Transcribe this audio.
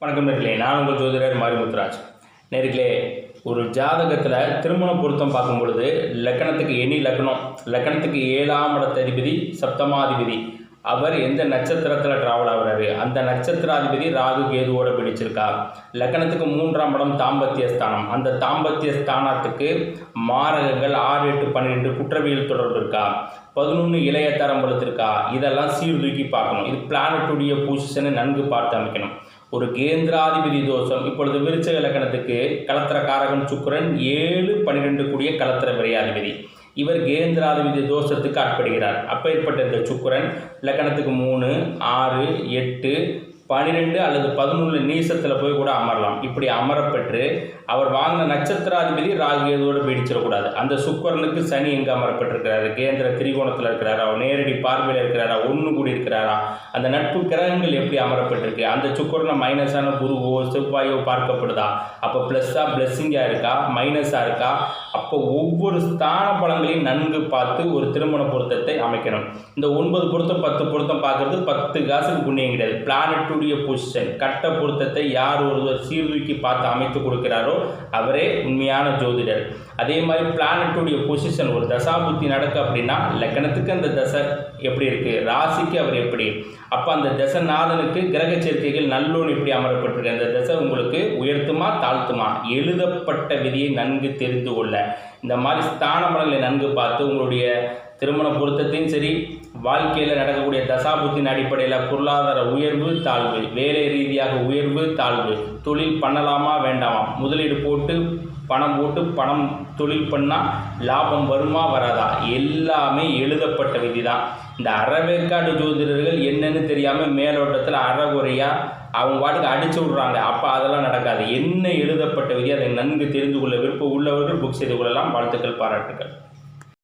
வணக்கம் நேர்களே. நான் உங்கள் ஜோதிடர் மாரிமுத்துராஜ். நேர்களே ஒரு ஜாதகத்தில் திருமண பொருத்தம் பார்க்கும் பொழுது லக்கணத்துக்கு எனி லக்னம் லக்கணத்துக்கு ஏழாம் இடத்ததிபதி சப்தமாதிபதி. அவர் எந்த நட்சத்திரத்தில் டிராவல் ஆகுறாரு? அந்த நட்சத்திராதிபதி ராகு கேதுவோட பிடிச்சிருக்கா? லக்கணத்துக்கு மூன்றாம் இடம் தாம்பத்திய ஸ்தானம். அந்த தாம்பத்திய ஸ்தானத்துக்கு மாரகங்கள் ஆறு எட்டு பன்னிரெண்டு குற்றவியல் தொடர்பு இருக்கா? பதினொன்று இளைய தரம் இருக்கா இதெல்லாம் சீர்தூக்கி பார்க்கணும். இது பிளானட்டுடைய பொசிஷனை நன்கு பார்த்து அமைக்கணும். ஒரு கேந்திராதிபதி தோஷம். இப்பொழுது விருச்சக இலக்கணத்துக்கு கலத்திர காரகன் சுக்கிரன் ஏழு பன்னிரெண்டு கூடிய கலத்திர விரையாதிபதி. இவர் கேந்திராதிபதி தோஷத்துக்கு ஆட்படுகிறார். அப்பேற்பட்ட இந்த சுக்கிரன் இலக்கணத்துக்கு மூணு ஆறு எட்டு பன்னிரெண்டு அல்லது பதினொன்று நீசத்தில் போய் கூட அமரலாம். இப்படி அமரப்பெற்று அவர் வாங்கின நட்சத்திராதிபதி ராகு கேதுவோடு பிடிச்சிடக்கூடாது அந்த சுக்கரனுக்கு சனி எங்கே அமரப்பட்டிருக்கிறாரு கேந்திர திரிகோணத்தில் இருக்கிறாரா? நேரடி பார்வையில் இருக்கிறாரா? ஒன்று கூடி இருக்கிறாரா? அந்த நட்பு கிரகங்கள் எப்படி அமரப்பட்டிருக்கு அந்த சுக்கரனை மைனஸான குருவோ செவ்வாயோ பார்க்கப்படுதா? அப்போ ப்ளஸ்ஸாக ப்ளஸ்ஸிங்காக இருக்கா? மைனஸாக இருக்கா? அப்போ ஒவ்வொரு ஸ்தான பலங்களையும் நன்கு பார்த்து ஒரு திருமண பொருத்தத்தை அமைக்கணும். இந்த ஒன்பது பொருத்தம் பத்து பொருத்தம் பார்க்கறது பத்து காசுக்கு புண்ணியம் கிடையாது. பிளானட்டுடைய பொசிஷன் கட்ட பொருத்தத்தை யார் ஒருவர் சீர்தூக்கி பார்த்து அமைத்து கொடுக்கிறாரோ அவரே உண்மையான ஜோதிடர். அதே மாதிரி பிளானட்டுடைய பொசிஷன் ஒரு தசாபுத்தி நடக்கு அப்படின்னா லக்கணத்துக்கு அந்த தசை எப்படி இருக்குது ராசிக்கு அவர் எப்படி? அப்போ அந்த தசநாதனுக்கு கிரக சேர்க்கைகள் நல்லோன் எப்படி அமரப்பட்டிருக்கு. அந்த தசை உங்களுக்கு உயர்த்துமா தாழ்த்துமா? எழுதப்பட்ட விதியை நன்கு தெரிந்து கொள்ள. இந்த மாதிரி ஸ்தானமலங்களை நன்கு பார்த்து உங்களுடைய திருமண பொருத்தத்தையும் சரி வாழ்க்கையில் நடக்கக்கூடிய தசாபுத்தின் அடிப்படையில் பொருளாதார உயர்வு தாழ்வு. வேலை ரீதியாக உயர்வு தாழ்வு. தொழில் பண்ணலாமா வேண்டாமா? முதலீடு போட்டு பணம் போட்டு பணம் தொழில் பண்ணால் லாபம் வருமா வராதா? எல்லாமே எழுதப்பட்ட விதி தான் இந்த அறவேற்காடு ஜோதிடர்கள் என்னன்னு தெரியாமல் மேலோட்டத்தில் அறகுறையாக அவங்க பாட்டுக்கு அடிச்சு விட்றாங்க. அப்போ அதெல்லாம் நடக்காது. என்ன எழுதப்பட்ட விதி அதை நன்கு தெரிந்து கொள்ள விருப்பம் உள்ளவர்கள் புக் செய்து கொள்ளலாம். வாழ்த்துக்கள் பாராட்டுக்கள்.